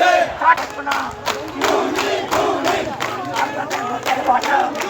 জেগেছে মন জেগেছে থাকবে না জেগেছে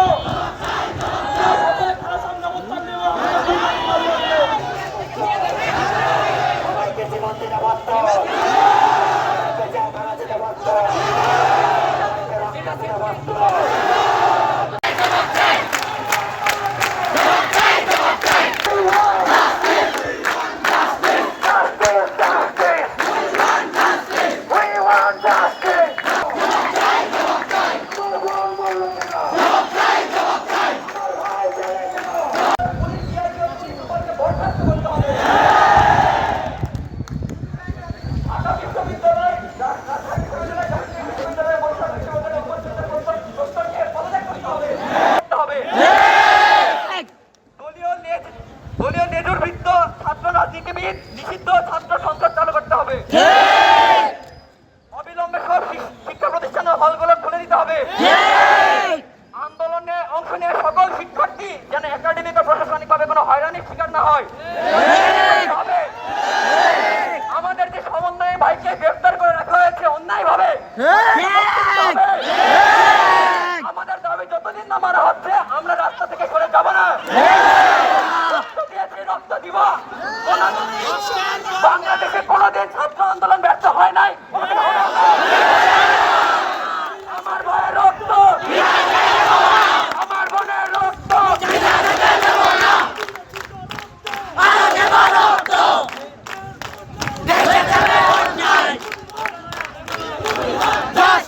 দিতে রাজনীতিবিদ নিষিদ্ধ ছাত্র সংসদ চালু করতে হবে। অবিলম্বে সব শিক- শিক্ষা প্রতিষ্ঠানের হলগুলো খুলে দিতে হবে। আন্দোলনে অংশ নিয়ে সকল শিক্ষার্থী যেন একাডেমিক ও প্রশাসনিকভাবে কোনো হয়রানির শিকার না হয়। আমাদের যে সমন্বয়ে ভাইকে গ্রেফতার করে রাখা হয়েছে অন্যায় ভাবে আমাদের দাবি যতদিন না মারা হচ্ছে, আমরা রাস্তা থেকে সরে যাব না। はい。